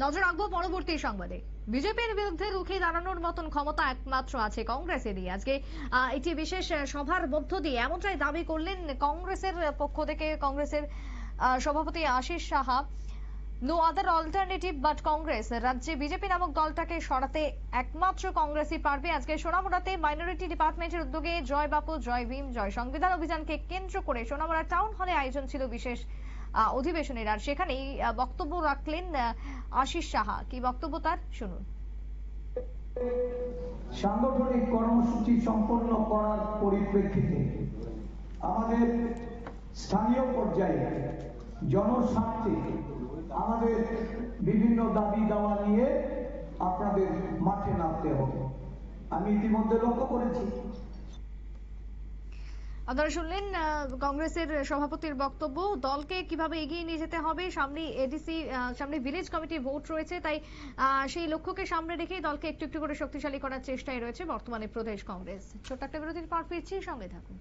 নজর রাখব পরবর্তী সংবাদে। বিজেপির বিরুদ্ধে রুখে দাঁড়ানোর মতন ক্ষমতা একমাত্র আছে কংগ্রেসেরই। আজকে একটি বিশেষ সভার মধ্য দিয়ে এমনটাই দাবি করলেন কংগ্রেসের পক্ষ থেকে কংগ্রেসের সভাপতি Ashis Saha. No other alternative but Congress রাজ্যে বিজেপি নামক দলটাকে সরাতে একমাত্র কংগ্রেসই পারবে। আজকে সোনামুড়াতে মাইনরিটি ডিপার্টমেন্টের উদ্যোগে জয় বাপু, জয় ভীম, জয় সংবিধান অভিযানকে কেন্দ্র করে সোনামুড়া টাউন হলে আয়োজন ছিল বিশেষ অধিবেশনের। আর সেখানেই আহ, বক্তব্য রাখলেন আশিস সাহা। কি বক্তব্য তার? শুনুন। সাংগঠনিক কর্মসূচি সম্পন্ন করার পরিপ্রেক্ষিতে আমাদের স্থানীয় পর্যায়ে জনস্বার্থে আমাদের বিভিন্ন দাবি দাওয়া নিয়ে আপনাদের মাঠে নামতে হবে। আমি ইতিমধ্যে লক্ষ্য করেছি আপনারা শুনলেন কংগ্রেসের সভাপতির বক্তব্য, দলকে কীভাবে এগিয়ে নিয়ে যেতে হবে, সামনে এডিসি সামনে ভিলেজ কমিটি ভোট রয়েছে, তাই সেই লক্ষ্যকে সামনে রেখে দলকে একটু একটু করে শক্তিশালী করার চেষ্টায় রয়েছে বর্তমানে প্রদেশ কংগ্রেস। ছোট্ট একটা বিরতির পর ফিরছি, সঙ্গে থাকুন।